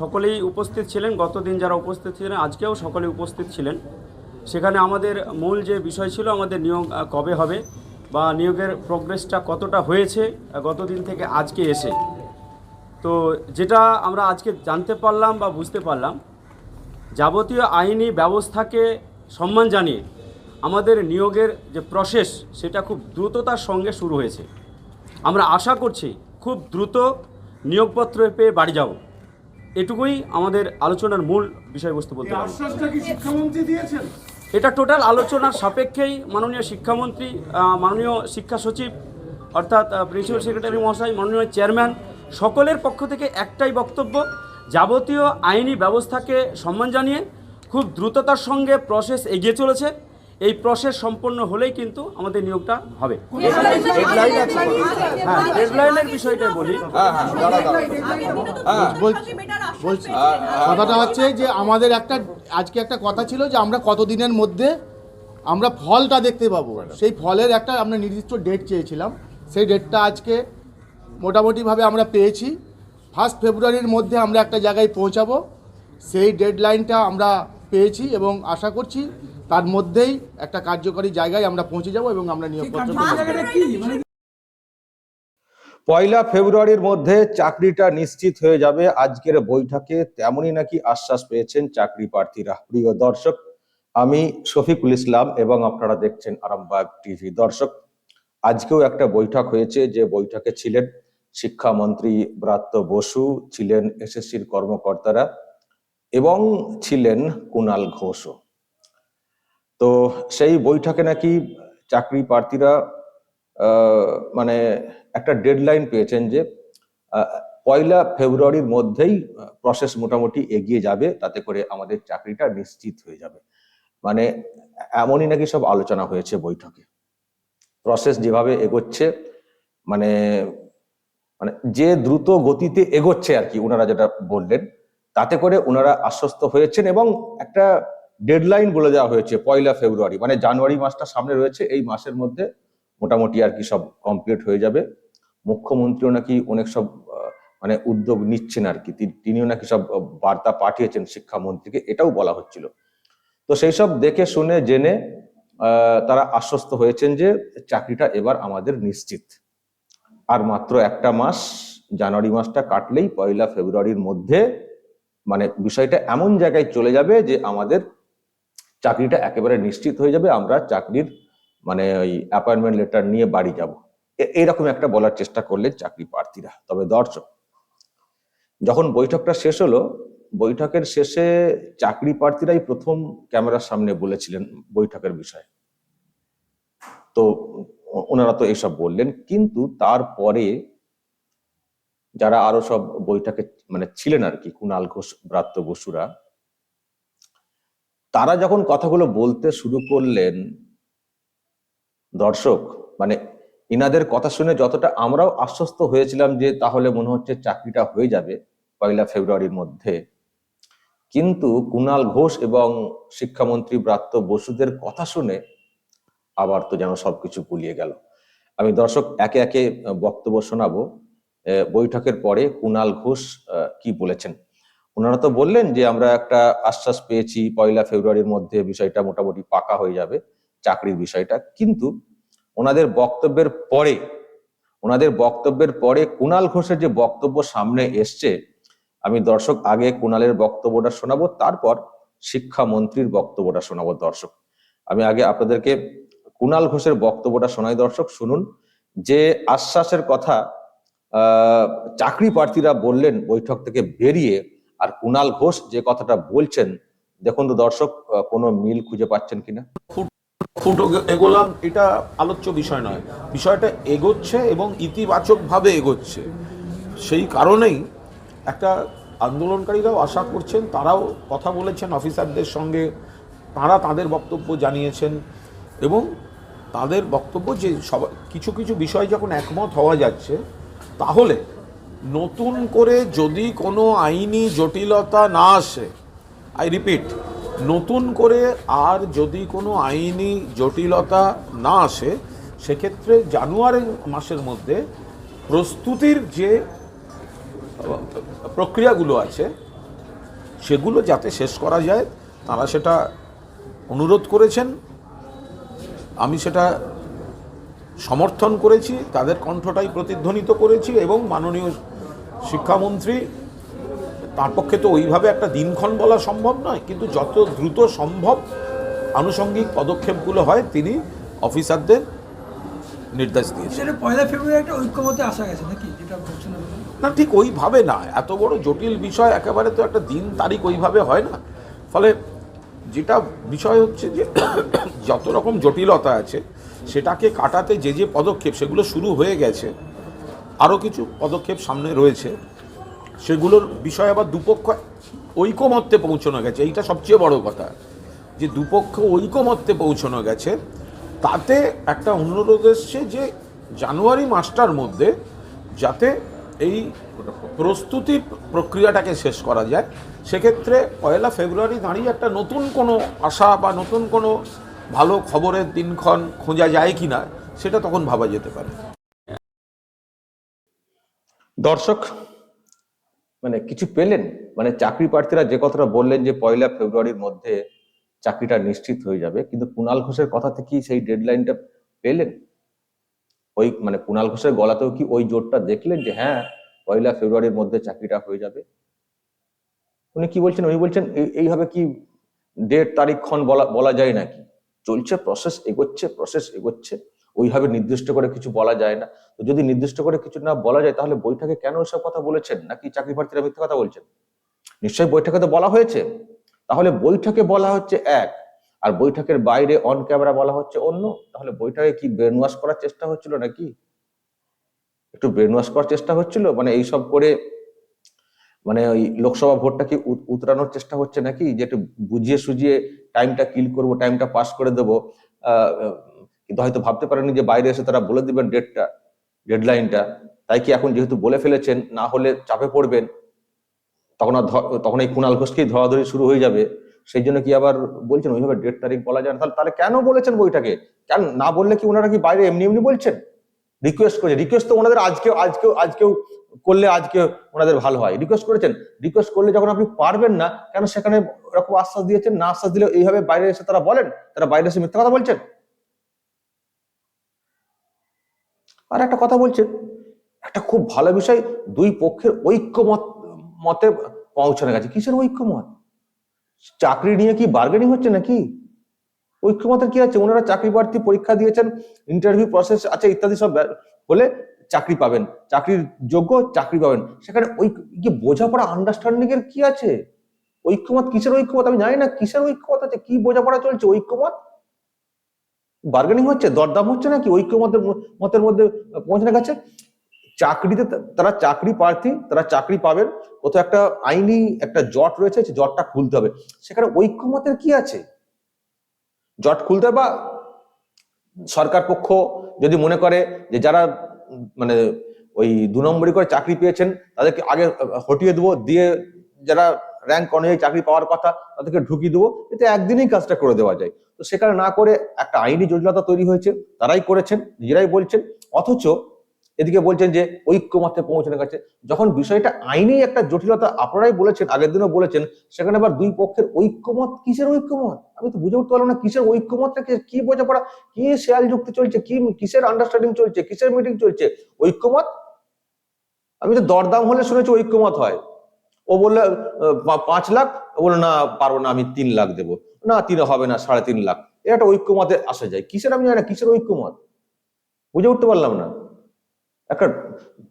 সকলেই উপস্থিত ছিলেন, গতদিন যারা উপস্থিত ছিলেন, আজকেও সকলে উপস্থিত ছিলেন। সেখানে আমাদের মূল যে বিষয় ছিল, আমাদের নিয়োগ কবে হবে বা নিয়োগের প্রোগ্রেসটা কতটা হয়েছে গতদিন থেকে আজকে এসে। তো যেটা আমরা আজকে জানতে পারলাম বা বুঝতে পারলাম, যাবতীয় আইনি ব্যবস্থাকে সম্মান জানিয়ে আমাদের নিয়োগের যে প্রসেস সেটা খুব দ্রুততার সঙ্গে শুরু হয়েছে। আমরা আশা করছি খুব দ্রুত নিয়োগপত্র পেয়ে বাড়ি যাব। এটুকুই আমাদের আলোচনার মূল বিষয়বস্তু বলতে দিয়েছেন? এটা টোটাল আলোচনার সাপেক্ষেই মাননীয় শিক্ষামন্ত্রী মাননীয় শিক্ষা সচিব অর্থাৎ প্রিন্সিপাল সেক্রেটারি মহাশয় মাননীয় চেয়ারম্যান সকলের পক্ষ থেকে একটাই বক্তব্য যাবতীয় আইনি ব্যবস্থাকে সম্মান জানিয়ে খুব দ্রুততার সঙ্গে প্রসেস এগিয়ে চলেছে। এই প্রসেস সম্পন্ন হলেই কিন্তু আমাদের নিয়োগটা হবে। হ্যাঁ ডেডলাইনের বিষয়টা বলি। বলছি বলছি কথাটা হচ্ছে যে আমাদের একটা আজকে একটা কথা ছিল যে আমরা কতদিনের মধ্যে আমরা ফলটা দেখতে পাবো। সেই ফলের একটা আমরা নির্দিষ্ট ডেট চেয়েছিলাম। সেই ডেটটা আজকে মোটামুটিভাবে আমরা পেয়েছি। ফার্স্ট ফেব্রুয়ারির মধ্যে আমরা একটা জায়গায় পৌঁছাবো। সেই ডেডলাইনটা আমরা পেয়েছি এবং আশা করছি তার মধ্যেই একটা কার্যকরী জায়গায় আমরা পৌঁছে যাব এবং আমরা নিয়োগপত্র পয়লা ফেব্রুয়ারির মধ্যে চাকরিটা নিশ্চিত হয়ে যাবে। আজকের বৈঠকে তেমনই নাকি আশ্বাস পেয়েছেন চাকরি প্রার্থীরা। প্রিয় দর্শক আমি শফিকুল ইসলাম এবং আপনারা দেখছেন আরামবাগ টিভি। দর্শক আজকেও একটা বৈঠক হয়েছে। যে বৈঠকে ছিলেন শিক্ষামন্ত্রী ব্রাত্য বসু ছিলেন এসএসসির কর্মকর্তারা এবং ছিলেন কুণাল ঘোষও। তো সেই বৈঠকে নাকি চাকরি প্রার্থীরা মানে একটা ডেডলাইন পেয়েছেন যে পয়লা ফেব্রুয়ারির মধ্যেই প্রসেস মোটামুটি এগিয়ে যাবে, তাতে করে আমাদের চাকরিটা নিশ্চিত হয়ে যাবে। মানে এমনই নাকি সব আলোচনা হয়েছে বৈঠকে। প্রসেস যেভাবে এগোচ্ছে মানে মানে যে দ্রুত গতিতে এগোচ্ছে আর কি ওনারা যেটা বললেন, তাতে করে ওনারা আশ্বস্ত হয়েছেন এবং একটা ডেডলাইন বলে দেওয়া হয়েছে, পয়লা ফেব্রুয়ারি মানে জানুয়ারি মাসটা সামনে রয়েছে, এই মাসের মধ্যে মোটামুটি আর কি সব কমপ্লিট হয়ে যাবে। মুখ্যমন্ত্রীও নাকি অনেক সব মানে উদ্যোগ নিচ্ছেন আর কি তিনিও নাকি সব বার্তা পাঠিয়েছেন শিক্ষামন্ত্রীকে, এটাও বলা হচ্ছিল। তো সেই সব দেখে শুনে জেনে তারা আশ্বস্ত হয়েছেন যে চাকরিটা এবার আমাদের নিশ্চিত। আর মাত্র একটা মাস, জানুয়ারি মাসটা কাটলেই পয়লা ফেব্রুয়ারির মধ্যে মানে বিষয়টা এমন জায়গায় চলে যাবে যে আমাদের চাকরিটা একেবারে নিশ্চিত হয়ে যাবে, আমরা চাকরির মানে ওই অ্যাপয়েন্টমেন্ট লেটার নিয়ে বাড়ি যাব। এইরকম একটা বলার চেষ্টা করলেন চাকরি প্রার্থীরা। তবে দর্শক, যখন বৈঠকটা শেষ হলো, বৈঠকের শেষে চাকরি প্রার্থীরাই প্রথম ক্যামেরার সামনে বলেছিলেন বৈঠকের বিষয়ে। তো ওনারা তো এইসব বললেন, কিন্তু তারপরে যারা আরও সব বৈঠকে মানে ছিলেন আর কি, কুণাল ঘোষ, ব্রাত্য বসুরা তারা যখন কথাগুলো বলতে শুরু করলেন, দর্শক মানে ইনাদের কথা শুনে যতটা আমরাও আশ্বস্ত হয়েছিলাম যে তাহলে মনে হচ্ছে চাকরিটা হয়ে যাবে পয়লা ফেব্রুয়ারির মধ্যে। কিন্তু কুণাল ঘোষ এবং শিক্ষামন্ত্রী ব্রাত্য বসুদের কথা শুনে আবার তো যেন সবকিছু গুলিয়ে গেল। আমি দর্শক, একে একে বক্তব্য শোনাবো। বৈঠকের পরে কুণাল ঘোষ কি বলেছেন? ওনারা তো বললেন যে আমরা একটা আশ্বাস পেয়েছি পয়লা ফেব্রুয়ারির মধ্যে বিষয়টা মোটামুটি পাকা হয়ে যাবে, চাকরির বিষয়টা। কিন্তু ওনাদের বক্তব্যের পরে, ওনাদের বক্তব্যের পরে কুণাল ঘোষের যে বক্তব্য সামনে এসছে, আমি দর্শক আগে কুণালের বক্তব্যটা শোনাবো, তারপর শিক্ষামন্ত্রীর বক্তব্যটা শোনাবো দর্শক। আমি আগে আপনাদেরকে কুণাল ঘোষের বক্তব্যটা শোনাই দর্শক, শুনুন। যে আশ্বাসের কথা চাকরি প্রার্থীরা বললেন বৈঠক থেকে বেরিয়ে আর কুণাল ঘোষ যে কথাটা বলছেন, দেখুন তো দর্শক কোনো মিল খুঁজে পাচ্ছেন কিনা? এগোলাম, এটা আলোচ্য বিষয় নয়। বিষয়টা এগোচ্ছে এবং ইতিবাচকভাবে এগোচ্ছে। সেই কারণেই একটা আন্দোলনকারীরাও আশা করছেন, তারাও কথা বলেছেন, অফিসারদের সঙ্গে তারা তাদের বক্তব্য জানিয়েছেন এবং তাদের বক্তব্য যে সব, কিছু কিছু বিষয় যখন একমত হওয়া যাচ্ছে, তাহলে নতুন করে যদি কোনো আইনি জটিলতা না আসে আই রিপিট নতুন করে আর যদি কোনো আইনি জটিলতা না আসে, সেক্ষেত্রে জানুয়ারি মাসের মধ্যে প্রস্তুতির যে প্রক্রিয়াগুলো আছে, সেগুলো যাতে শেষ করা যায়, তারা সেটা অনুরোধ করেছেন। আমি সেটা সমর্থন করেছি, তাদের কণ্ঠটাই প্রতিধ্বনিত করেছি এবং মাননীয় শিক্ষামন্ত্রী তার পক্ষে তো ওইভাবে একটা দিনক্ষণ বলা সম্ভব নয় কিন্তু যত দ্রুত সম্ভব আনুষঙ্গিক পদক্ষেপগুলো হয় তিনি অফিসারদের নির্দেশ দিয়েছেন। পয়লা ফেব্রুয়ারি একটা ঐক্যমতে আসা গেছে নাকি যেটা না ঠিক ওইভাবে না এত বড় জটিল বিষয় একেবারে তো একটা দিন তারিখ ওইভাবে হয় না। ফলে যেটা বিষয় হচ্ছে যে যত রকম জটিলতা আছে সেটাকে কাটাতে যে যে পদক্ষেপ সেগুলো শুরু হয়ে গেছে আরও কিছু পদক্ষেপ সামনে রয়েছে। সেগুলোর বিষয়ে আবার দুপক্ষ ঐকমত্যে পৌঁছানো গেছে। এইটা সবচেয়ে বড় কথা, যে দুপক্ষ ঐকমত্যে পৌঁছানো গেছে। তাতে একটা অনুরোধ এসছে যে জানুয়ারি মাসটার মধ্যে যাতে এই প্রস্তুতি প্রক্রিয়াটাকে শেষ করা যায়। সেক্ষেত্রে পয়লা ফেব্রুয়ারি দাঁড়িয়ে একটা নতুন কোনো আশা বা নতুন কোনো ভালো খবরের দিনক্ষণ খোঁজা যায় কি না সেটা তখন ভাবা যেতে পারে। দর্শক মানে কিছু পেলেন? মানে চাকরি প্রার্থীরা যে কথাটা বললেন যে পয়লা ফেব্রুয়ারির মধ্যে চাকরিটা নিশ্চিত হয়ে যাবে, কিন্তু কুণাল ঘোষের কথা থেকেই সেই ডেডলাইনটা পেলেন? ওই মানে কুণাল ঘোষের গলাতেও কি ওই জোরটা দেখলেন যে হ্যাঁ পয়লা ফেব্রুয়ারির মধ্যে চাকরিটা হয়ে যাবে? উনি কি বলছেন? উনি বলছেন, এই- এইভাবে কি ডেট তারিখক্ষণ বলা বলা যায় নাকি? চলছে প্রসেস এগোচ্ছে প্রসেস এগোচ্ছে। ওইভাবে নির্দিষ্ট করে কিছু বলা যায় না। তো যদি নির্দিষ্ট করে কিছু না বলা যায়, তাহলে বৈঠকে কেন এসব কথা বলেছেন? নাকি চাকরি প্রার্থীরা মিথ্যে কথা বলছেন? নিশ্চয়ই বৈঠকে তো বলা হয়েছে। তাহলে বৈঠকে বলা হচ্ছে এক, আর বৈঠকের বাইরে অন ক্যামেরা বলা হচ্ছে অন্য। তাহলে বৈঠকে কি ব্রেন ওয়াশ করার চেষ্টা হচ্ছিল নাকি? একটু ব্রেন ওয়াশ করার চেষ্টা হচ্ছিল? মানে এইসব করে মানে ওই লোকসভা ভোটটা কি উত- উতরানোর চেষ্টা হচ্ছে নাকি? যে একটু বুঝিয়ে সুঝিয়ে টাইমটা কিল করব টাইমটা পাস করে দেবো। কিন্তু হয়তো ভাবতে পারেনি যে বাইরে এসে তারা বলে দিবেন ডেটটা ডেডলাইনটা তাই কি এখন যেহেতু বলে ফেলেছেন, না হলে চাপে পড়বেন, তখন আর তখন এই কুণাল ঘোষকেই ধরাধরি শুরু হয়ে যাবে। সেই জন্য কি আবার বলছেন, ওইভাবে ডেট তারিখ বলা যায় না? তাহলে তাহলে কেন বলেছেন বইটাকে? কেন না বললে কি ওনারা কি বাইরে এমনি এমনি বলছেন? রিকোয়েস্ট করেছে। রিকোয়েস্ট তো ওনাদের আজকেও আজকেও আজকেও করলে আজকে ওনাদের ভালো হয়। রিকোয়েস্ট করেছেন। রিকোয়েস্ট করলে যখন আপনি পারবেন না, কেন সেখানে এরকম আশ্বাস দিয়েছেন? না আশ্বাস দিলে এইভাবে বাইরে এসে তারা বলেন? তারা বাইরে এসে মিথ্যা কথা বলছেন? আর একটা কথা বলছেন একটা খুব ভালো বিষয়, দুই পক্ষের ঐক্যমত, মতে পৌঁছানো গেছে। কিসের ঐক্যমত? চাকরি নিয়ে কি বার্গেনিং হচ্ছে নাকি? ঐক্যমতের কি আছে? ওনারা চাকরি প্রার্থী পরীক্ষা দিয়েছেন ইন্টারভিউ প্রসেস আছে, ইত্যাদি সব হলে চাকরি পাবেন। চাকরির যোগ্য চাকরি পাবেন। সেখানে ওই কি বোঝাপড়া আন্ডারস্ট্যান্ডিং এর কি আছে? ঐক্যমত কিসের ঐক্যমত? আমি জানি না কিসের ঐক্যমত আছে, কি বোঝাপড়া চলছে? ঐক্যমত? বার্গেনিং হচ্ছে, দরদাম হচ্ছে নাকি ঐক্যমতের মতের মধ্যে পৌঁছানো গেছে? চাকরিতে তারা চাকরি প্রার্থী, তারা চাকরি পাবেন। কোথাও একটা আইনি একটা জট রয়েছে সেই জটটা খুলতে হবে। সেখানে ঐক্যমতের কি আছে? জট খুলতে বা সরকার পক্ষ যদি মনে করে যে যারা মানে ওই দু নম্বরই করে চাকরি পেয়েছেন, তাদেরকে আগে হটিয়ে দেবো, দিয়ে যারা র্যাঙ্ক অনুযায়ী চাকরি পাওয়ার কথা তাদেরকে ঢুকিয়ে দেবো, এতে একদিনেই কাজটা করে দেওয়া যায়। তো সেখানে না করে একটা আইনি জটিলতা তৈরি হয়েছে, তারাই করেছেন, নিজেরাই বলছেন, অথচ এদিকে বলছেন যে ঐক্যমত্যে পৌঁছানোর কাছে। যখন বিষয়টা আইনি একটা জটিলতা, আপনারাই বলেছেন, আগের দিনও বলেছেন, সেখানে আবার দুই পক্ষের ঐক্যমত, কিসের ঐক্যমত? আমি তো বুঝে উঠতে পারলাম না, কিসের ঐক্যমতটা, কি বোঝাপড়া, কি শেয়াল যুক্তি চলছে, কি, কিসের আন্ডারস্ট্যান্ডিং চলছে, কিসের মিটিং চলছে? ঐক্যমত? আমি তো দরদাম হলে শুনেছি ঐক্যমত হয়। ও বললে পাঁচ লাখ? ও বলল, না, পারব না, আমি তিন লাখ দেবো। না, তিন, হবে না, সাড়ে তিন লাখ। এটা ঐক্যমতে আসা যায়। কিসের আমি জানি না, কিসের ঐক্যমত? বুঝে উঠতে পারলাম না। একটা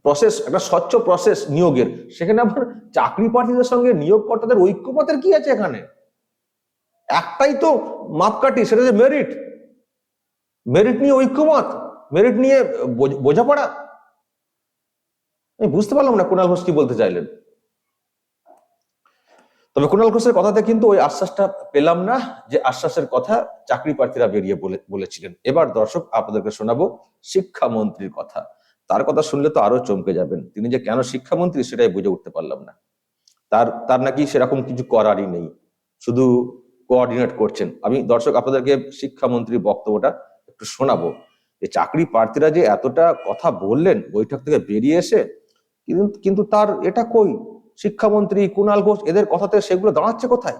প্রসেস একটা স্বচ্ছ প্রসেস নিয়োগের, সেখানে আবার চাকরি প্রার্থীদের সঙ্গে নিয়োগকর্তাদের ঐক্যমতের কি আছে এখানে? একটাই তো মাপকাঠি, সেটা যে মেরিট মেরিট নিয়ে ঐক্যমত মেরিট নিয়ে বোঝ- বোঝাপড়া। আমি বুঝতে পারলাম না, কুণাল ঘোষ কি বলতে চাইলেন? তবে কুণাল ঘোষের কথাতে কিন্তু ওই আশ্বাসটা পেলাম না যে আশ্বাসের কথা চাকরি প্রার্থীরা বেরিয়ে বলে, বলেছিলেন। এবার দর্শক, আপনাদেরকে শোনাবো শিক্ষামন্ত্রীর কথা। তার কথা শুনলে তো আরও চমকে যাবেন। তিনি যে কেন শিক্ষামন্ত্রী সেটাই বুঝে উঠতে পারলাম না। তার তার নাকি সেরকম কিছু করারই নেই। শুধু কোঅর্ডিনেট করছেন। আমি দর্শক, আপনাদেরকে শিক্ষামন্ত্রীর বক্তব্যটা একটু শোনাবো। যে চাকরি প্রার্থীরা যে এতটা কথা বললেন, বৈঠক থেকে বেরিয়ে এসে কিন্তু তার এটা কই? শিক্ষামন্ত্রী কুণাল ঘোষ এদের কথাতে সেগুলো দাঁড়াচ্ছে কোথায়?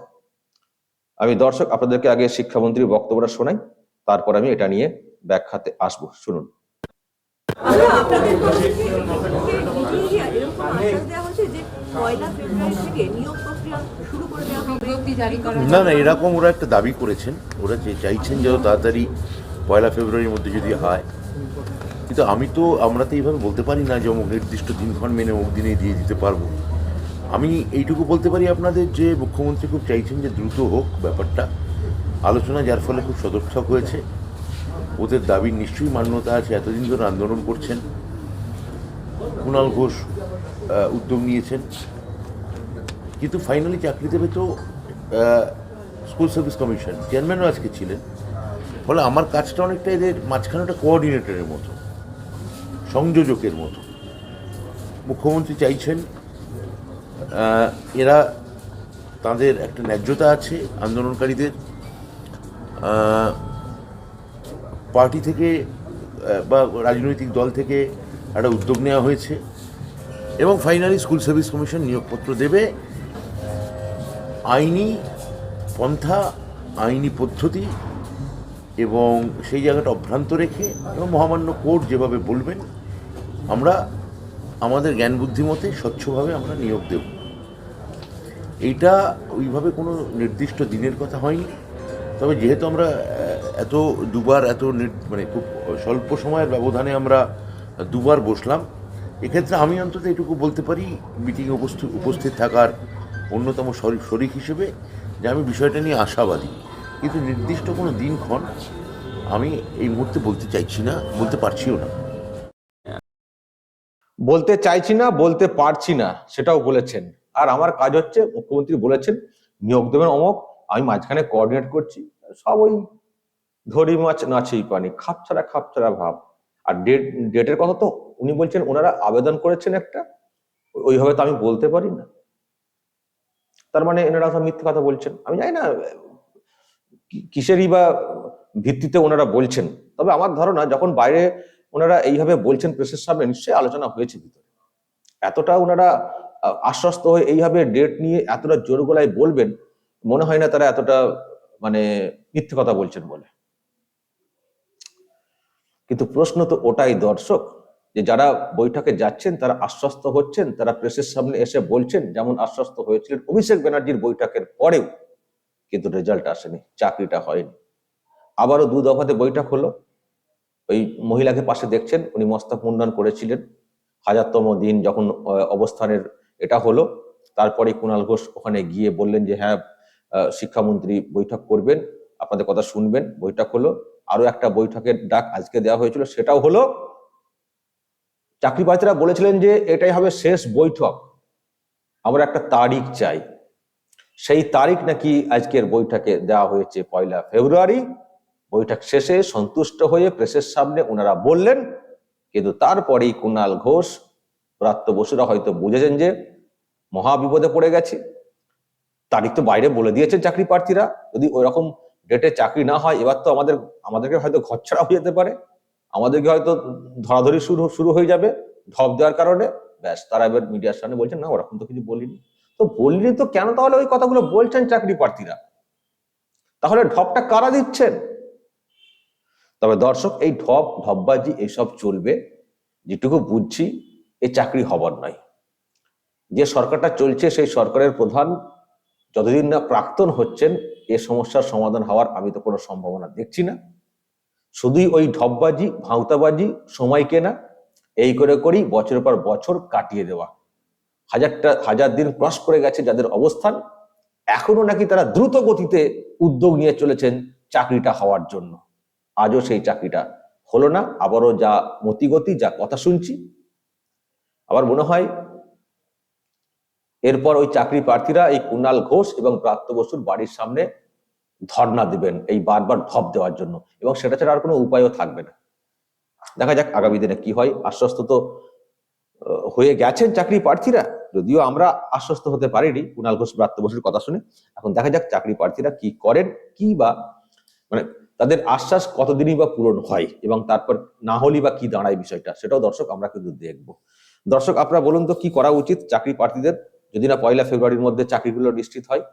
আমি দর্শক আপনাদেরকে আগে শিক্ষামন্ত্রীর বক্তব্যটা শোনাই তারপর আমি এটা নিয়ে ব্যাখ্যাতে আসব। শুনুন। আমরা আপনাদের তরফ থেকে মিডিয়া এরকম আশ্বাস দেওয়া হয়েছে যে পয়লা ফেব্রুয়ারি থেকে নিয়োগ প্রক্রিয়া শুরু করে দেওয়া হবে। জারি করা না না এরকম ওরা একটা দাবি করেছেন। ওরা যে চাইছেন যত তাড়াতাড়ি পয়লা ফেব্রুয়ারির মধ্যে যদি হয়। কিন্তু আমি তো আমরা তো এইভাবে বলতে পারি না যে অমুক নির্দিষ্ট দিনক্ষণ মেনে অমুক দিনে দিয়ে দিতে পারব। আমি এইটুকু বলতে পারি আপনাদের যে মুখ্যমন্ত্রী খুব চাইছেন যে দ্রুত হোক ব্যাপারটা। আলোচনা যার ফলে খুব সদর্থক হয়েছে। ওদের দাবির নিশ্চয়ই মান্যতা আছে, এতদিন ধরে আন্দোলন করছেন। কুণাল ঘোষ উদ্যোগ নিয়েছেন। কিন্তু ফাইনালি চাকরি দেবে তো স্কুল সার্ভিস কমিশন চেয়ারম্যানও আজকে ছিলেন। ফলে আমার কাজটা অনেকটা এদের মাঝখানে একটা কোঅর্ডিনেটরের মতো, সংযোজকের মতো। মুখ্যমন্ত্রী চাইছেন এরা তাদের একটা ন্যায্যতা আছে আন্দোলনকারীদের। পার্টি থেকে বা রাজনৈতিক দল থেকে একটা উদ্যোগ নেওয়া হয়েছে এবং ফাইনালি স্কুল সার্ভিস কমিশন নিয়োগপত্র দেবে। আইনি পন্থা, আইনি পদ্ধতি এবং সেই জায়গাটা অভ্রান্ত রেখে এবং মহামান্য কোর্ট যেভাবে বলবেন, আমরা আমাদের জ্ঞান বুদ্ধিমতে স্বচ্ছভাবে আমরা নিয়োগ দেব। এইটা ওইভাবে কোনো নির্দিষ্ট দিনের কথা হয়নি। তবে যেহেতু আমরা এত দুবার, এত মানে খুব স্বল্প সময়ের ব্যবধানে আমরা দুবার বসলাম, এক্ষেত্রে আমি অন্তত এটুকু বলতে পারি মিটিংয়ে উপস্থিত উপস্থিত থাকার অন্যতম শরিক হিসেবে যে আমি বিষয়টা নিয়ে আশাবাদী। কিন্তু নির্দিষ্ট কোনো দিনক্ষণ আমি এই মুহূর্তে বলতে চাইছি না, বলতে পারছিও না। বলতে চাইছি না, বলতে পারছি না, সেটাও বলেছেন। আর আমার কাজ হচ্ছে মুখ্যমন্ত্রী বলেছেন, নিয়োগ দেবেন অমক, আমি মাঝখানে কোঅর্ডিনেট করছি, সব ওই ধরি মাছ নাচেই পানি খাপ ছাড়া খাপ ছাড়া ভাব। আর ডেট ডেটের কথা তো উনি বলছেন, ওনারা আবেদন করেছেন একটা, ওইভাবে তো আমি বলতে পারি না। তার মানে এনারা সব মিথ্যে কথা বলছেন। আমি জানি না কিসেরই বা ভিত্তিতে ওনারা বলছেন। তবে আমার ধারণা, যখন বাইরে ওনারা এইভাবে বলছেন প্রেসের সামনে, নিশ্চয়ই আলোচনা হয়েছে ভিতরে। এতটা ওনারা আশ্বস্ত হয়ে এইভাবে ডেট নিয়ে এতটা জোর গলায় বলবেন, মনে হয় না তারা এতটা মানে মিথ্যে কথা বলছেন বলে। কিন্তু প্রশ্ন তো ওটাই দর্শক, যে যারা বৈঠকে যাচ্ছেন, তারা আশ্বস্ত হচ্ছেন, তারা প্রেসের সামনে এসে বলছেন, যেমন আশ্বস্ত হয়েছিলেন অভিষেক ব্যানার্জির বৈঠকের পরেও, কিন্তু রেজাল্ট আসেনি, চাকরিটা হয়নি। আবারও দু দফাতে বৈঠক হলো, ওই মহিলাকে পাশে দেখছেন, উনি মস্তক মুন্ডন করেছিলেন। হাজারতম দিন যখন অবস্থানের এটা হলো। তারপরে কুণাল ঘোষ ওখানে গিয়ে বললেন যে হ্যাঁ শিক্ষামন্ত্রী বৈঠক করবেন, আপনাদের কথা শুনবেন, বৈঠক হলো। আরও একটা বৈঠকের ডাক আজকে দেওয়া হয়েছিল, সেটাও হলো চাকরি প্রার্থীরা বলেছিলেন যে, এটাই হবে শেষ বৈঠক। আমরা একটা তারিখ চাই। সেই তারিখ নাকি আজকের বৈঠকে দেওয়া হয়েছে, পয়লা ফেব্রুয়ারি। বৈঠক শেষে সন্তুষ্ট হয়ে প্রেসের সামনে ওনারা বললেন, কিন্তু তারপরেই কুণাল ঘোষ প্রাপ্ত বসুরা হয়তো বুঝেছেন যে মহা বিপদে পড়ে গেছে। তারিখ তো বাইরে বলে দিয়েছেন চাকরি প্রার্থীরা। যদি ওই রকম ডেটে চাকরি না হয়, এবার তো আমাদের, আমাদেরকে হয়তো ঘর ছাড়া হয়ে যেতে পারে। আমাদেরকে হয়তো ধরাধরি শুরু শুরু হয়ে যাবে ঢপ দেওয়ার কারণে। ব্যাস, তারা এবার মিডিয়ার সামনে বলছেন, না, ওরকম তো কিছু বলিনি। তো বললি তো কেন? তাহলে ওই কথাগুলো বলছেন চাকরি প্রার্থীরা। তাহলে ঢপটা কারা দিচ্ছেন? তবে দর্শক, এই ঢপ, ঢপবাজি এইসব চলবে। যেটুকু বুঝছি এই চাকরি হবার নয়। যে সরকারটা চলছে সেই সরকারের প্রধান যতদিন না প্রাক্তন হচ্ছেন, এ সমস্যার সমাধান হওয়ার আমি তো কোনো সম্ভাবনা দেখছি না। শুধুই ওই ঢপবাজি, ভাঁওতাবাজি, সময় কেনা, এই করে করেই বছরের পর বছর কাটিয়ে দেওয়া। হাজারটা, হাজার দিন ক্রস করে গেছে যাদের অবস্থান, এখনও নাকি তারা দ্রুত গতিতে উদ্যোগ নিয়ে চলেছেন চাকরিটা হওয়ার জন্য। আজও সেই চাকরিটা হলো না, আবারও যা মতিগতি, যা কথা শুনছি আমার মনে হয় এরপর ওই চাকরি প্রার্থীরা এই কুণাল ঘোষ এবং প্রাপ্ত বসুর বাড়ির সামনে ধর্ণা দিবেন, এই বারবার ঢপ দেওয়ার জন্য। এবং সেটা ছাড়া আর কোনো উপায়ও থাকবে না। দেখা যাক আগামী দিনে কি হয়। আশ্বস্ত তো হয়ে গেছেন চাকরি প্রার্থীরা। যদিও আমরা আশ্বস্ত হতে পারিনি কুণাল ঘোষ, প্রাপ্ত বসুর কথা শুনে। এখন দেখা যাক চাকরি প্রার্থীরা কি করেন, কি বা মানে তাদের আশ্বাস কতদিনই বা পূরণ হয় এবং তারপর না হলেই বা কি দাঁড়ায় বিষয়টা, সেটাও দর্শক আমরা কিন্তু দেখব। দর্শক, আপনারা বলুন তো, কি করা উচিত চাকরি প্রার্থীদের? যদি না পয়লা ফেব্রুয়ারির মধ্যে চাকরিগুলো নিশ্চিত হয়,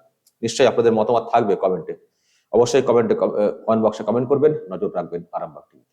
নিশ্চয়ই আপনাদের মতামত থাকবে কমেন্টে অবশ্যই কমেন্টে কমেন্ট বক্সে কমেন্ট করবেন, নজর রাখবেন আরামবাগ টিভি